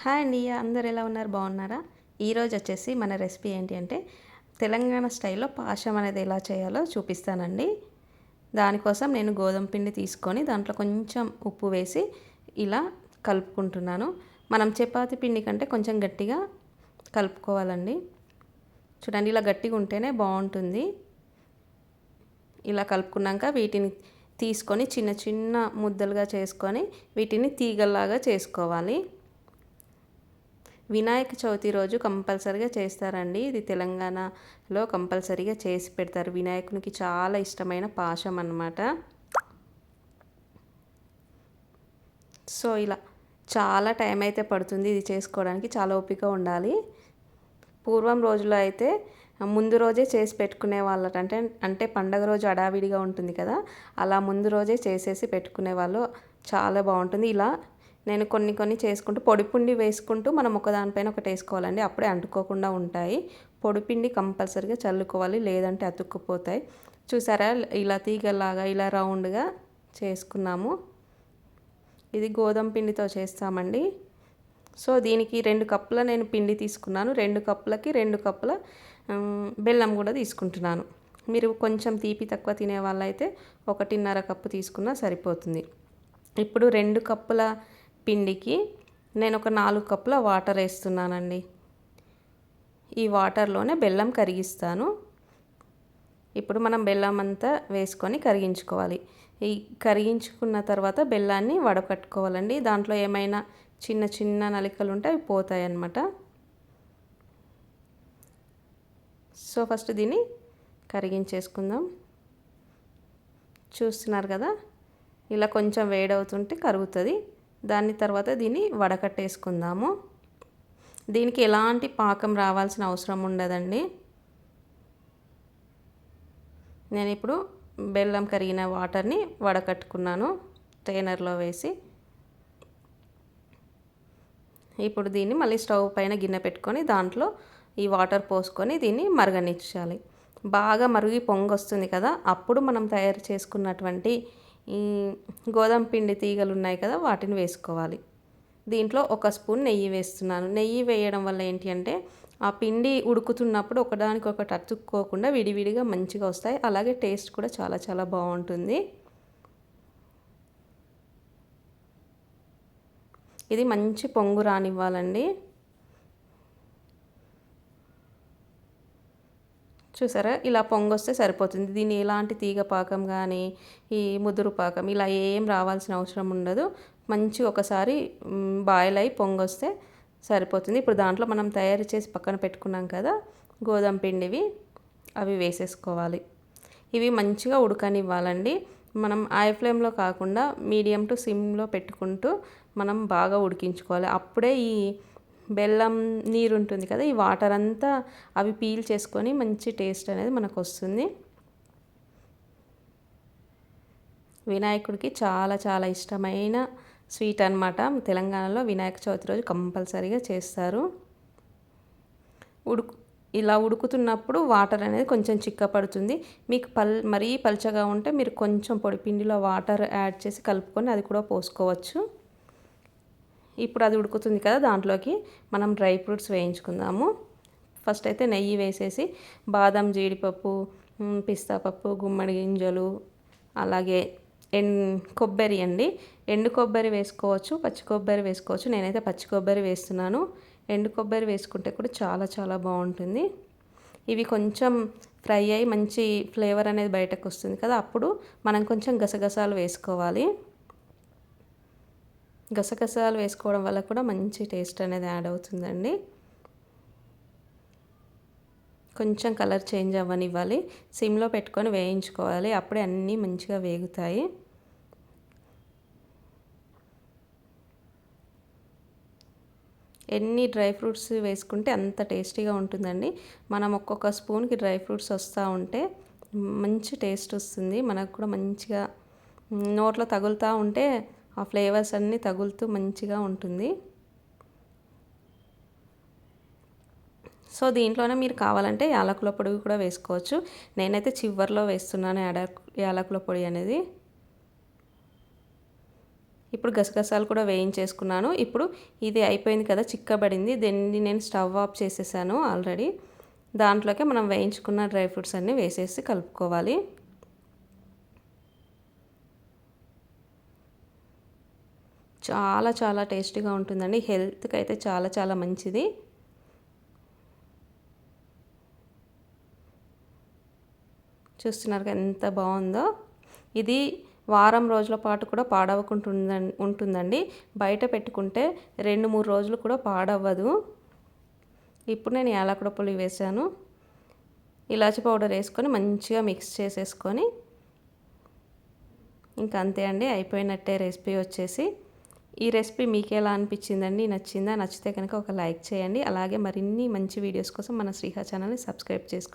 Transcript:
Hi అండి అందరు ఎలా ఉన్నారు? బాగున్నారా? ఈరోజు వచ్చేసి మన రెసిపీ ఏంటి అంటే తెలంగాణ స్టైల్లో పాశం అనేది ఎలా చేయాలో చూపిస్తానండి. దానికోసం నేను గోధుమ పిండి తీసుకొని దాంట్లో కొంచెం ఉప్పు వేసి ఇలా కలుపుకుంటున్నాను. మనం చపాతి పిండి కంటే కొంచెం గట్టిగా కలుపుకోవాలండి. చూడండి ఇలా గట్టిగా ఉంటేనే బాగుంటుంది. ఇలా కలుపుకున్నాక వీటిని తీసుకొని చిన్న చిన్న ముద్దలుగా చేసుకొని వీటిని తీగల్లాగా చేసుకోవాలి. వినాయక చవితి రోజు కంపల్సరిగా చేస్తారండి. ఇది తెలంగాణలో కంపల్సరీగా చేసి పెడతారు. వినాయకునికి చాలా ఇష్టమైన పాశం అన్నమాట. సో ఇలా చాలా టైం అయితే పడుతుంది ఇది చేసుకోవడానికి. చాలా ఓపిక ఉండాలి. పూర్వం రోజుల్లో అయితే ముందు రోజే చేసి పెట్టుకునే వాళ్ళట అంటే అంటే పండగ రోజు అడావిడిగా ఉంటుంది కదా అలా ముందు రోజే చేసేసి పెట్టుకునే వాళ్ళు చాలా బాగుంటుంది. ఇలా నేను కొన్ని కొన్ని చేసుకుంటూ పొడిపిండి వేసుకుంటూ మనం ఒకదానిపైన ఒకటి వేసుకోవాలండి. అప్పుడే అంటుకోకుండా ఉంటాయి. పొడిపిండి కంపల్సరీగా చల్లుకోవాలి లేదంటే అతుక్కుపోతాయి. చూసారా? ఇలా తీగలాగా ఇలా రౌండ్గా చేసుకున్నాము. ఇది గోధుమ పిండితో చేస్తామండి. సో దీనికి రెండు కప్పుల నేను పిండి తీసుకున్నాను. రెండు కప్పులకి రెండు కప్పుల బెల్లం కూడా తీసుకుంటున్నాను. మీరు కొంచెం తీపి తక్కువ తినే వాళ్ళైతే ఒకటిన్నర కప్పు తీసుకున్నా సరిపోతుంది. ఇప్పుడు రెండు కప్పుల పిండికి నేను ఒక నాలుగు కప్పుల వాటర్ వేస్తున్నానండి. ఈ వాటర్లోనే బెల్లం కరిగిస్తాను. ఇప్పుడు మనం బెల్లం అంతా వేసుకొని కరిగించుకోవాలి. ఈ కరిగించుకున్న తర్వాత బెల్లాన్ని వడకట్టుకోవాలండి. దాంట్లో ఏమైనా చిన్న చిన్న నలికలు ఉంటే అవి పోతాయి అన్నమాట సో ఫస్ట్ దీన్ని కరిగించేసుకుందాం. చూస్తున్నారు కదా? ఇలా కొంచెం వేడవుతుంటే కరుగుతుంది. దాని తర్వాత దీన్ని వడకట్టేసుకుందాము. దీనికి ఎలాంటి పాకం రావాల్సిన అవసరం ఉండదండి. నేను ఇప్పుడు బెల్లం కరిగిన వాటర్ని వడకట్టుకున్నాను స్టైనర్లో వేసి. ఇప్పుడు దీన్ని మళ్ళీ స్టవ్ పైన గిన్నె పెట్టుకొని దాంట్లో ఈ వాటర్ పోసుకొని దీన్ని మరగనిచ్చాలి. బాగా మరిగి పొంగి వస్తుంది కదా అప్పుడు మనం తయారు చేసుకున్నటువంటి ఈ గోధుమ పిండి తీగలు ఉన్నాయి కదా వాటిని వేసుకోవాలి. దీంట్లో ఒక స్పూన్ నెయ్యి వేస్తున్నాను. నెయ్యి వేయడం వల్ల ఏంటి అంటే ఆ పిండి ఉడుకుతున్నప్పుడు ఒకదానికొకటి అతుక్కోకుండా విడివిడిగా మంచిగా వస్తాయి. అలాగే టేస్ట్ కూడా చాలా చాలా బాగుంటుంది. ఇది మంచి పొంగు రానివ్వాలండి. చూసారా? ఇలా పొంగొస్తే సరిపోతుంది. దీన్ని ఎలాంటి తీగ పాకం కానీ ఈ ముదురు పాకం ఇలా ఏం రావాల్సిన అవసరం ఉండదు. మంచి ఒకసారి బాయిల్ అయి పొంగొస్తే సరిపోతుంది. ఇప్పుడు దాంట్లో మనం తయారు చేసి పక్కన పెట్టుకున్నాం కదా గోధుమ పిండివి అవి వేసేసుకోవాలి. ఇవి మంచిగా ఉడకనివ్వాలండి. మనం ఐ ఫ్లేమ్లో కాకుండా మీడియం టు సిమ్లో పెట్టుకుంటూ మనం బాగా ఉడికించుకోవాలి. అప్పుడే ఈ బెల్లం నీరు ఉంటుంది కదా ఈ వాటర్ అంతా అవి పీల్ చేసుకొని మంచి టేస్ట్ అనేది మనకు వస్తుంది వినాయకుడికి చాలా చాలా ఇష్టమైన స్వీట్ అనమాట తెలంగాణలో వినాయక చవితి రోజు కంపల్సరీగా చేస్తారు. ఉడుకు ఇలా ఉడుకుతున్నప్పుడు వాటర్ అనేది కొంచెం చిక్కపడుతుంది. మీకు పల్ మరీ పల్చగా ఉంటే మీరు కొంచెం పొడి పిండిలో వాటర్ యాడ్ చేసి కలుపుకొని అది కూడా పోసుకోవచ్చు. ఇప్పుడు అది ఉడుకుతుంది కదా దాంట్లోకి మనం డ్రై ఫ్రూట్స్ వేయించుకుందాము. ఫస్ట్ అయితే నెయ్యి వేసేసి బాదం జీడిపప్పు పిస్తా పప్పు గుమ్మడి గింజలు అలాగే ఎన్ కొబ్బరి అండి. ఎండు కొబ్బరి వేసుకోవచ్చు పచ్చి కొబ్బరి వేసుకోవచ్చు. నేనైతే పచ్చి కొబ్బరి వేస్తున్నాను. ఎండు కొబ్బరి వేసుకుంటే కూడా చాలా చాలా బాగుంటుంది. ఇవి కొంచెం ఫ్రై అయ్యి మంచి ఫ్లేవర్ అనేది బయటకు వస్తుంది కదా అప్పుడు మనం కొంచెం గసగసాలు వేసుకోవాలి. గసగసాలు వేసుకోవడం వల్ల కూడా మంచి టేస్ట్ అనేది యాడ్ అవుతుందండి. కొంచెం కలర్ చేంజ్ అవ్వనివ్వాలి. సిమ్లో పెట్టుకొని వేయించుకోవాలి. అప్పుడే అన్నీ మంచిగా వేగుతాయి. ఎన్ని డ్రై ఫ్రూట్స్ వేసుకుంటే అంత టేస్టీగా ఉంటుందండి. మనం ఒక్కొక్క స్పూన్కి డ్రై ఫ్రూట్స్ వస్తూ ఉంటే మంచి టేస్ట్ వస్తుంది. మనకు కూడా మంచిగా నోట్లో తగులుతూ ఉంటే ఆ ఫ్లేవర్స్ అన్నీ తగులుతూ మంచిగా ఉంటుంది. సో దీంట్లోనే మీరు కావాలంటే యాలకుల పొడి కూడా వేసుకోవచ్చు. నేనైతే చివర్లో వేస్తున్నాను యాలకుల పొడి అనేది. ఇప్పుడు గసగసాలు కూడా వేయించేసుకున్నాను. ఇప్పుడు ఇది అయిపోయింది కదా చిక్కబడింది. దీన్ని నేను స్టవ్ ఆఫ్ చేసేసాను ఆల్రెడీ. దాంట్లోకి మనం వేయించుకున్న డ్రై ఫ్రూట్స్ అన్నీ వేసేసి కలుపుకోవాలి. చాలా చాలా టేస్టీగా ఉంటుందండి. హెల్త్కి అయితే చాలా చాలా మంచిది. చూస్తున్నారు ఎంత బాగుందో. ఇది వారం రోజుల పాటు కూడా పాడవకుండా ఉంటుందండి. బయట పెట్టుకుంటే రెండు మూడు రోజులు కూడా పాడవ్వదు. ఇప్పుడు నేను యాలకుడ పొడి వేసాను ఇలాచి పౌడర్ వేసుకొని మంచిగా మిక్స్ చేసేసుకొని ఇంకా అంతే అండి. అయిపోయినట్టే రెసిపీ వచ్చేసి. ఈ రెసిపీ మీకు ఎలా అనిపించిందండి నచ్చిందా నచ్చితే కనుక ఒక లైక్ చేయండి. అలాగే మరిన్ని మంచి వీడియోస్ కోసం మన శ్రీహా ఛానల్ని సబ్స్క్రైబ్ చేసుకోండి.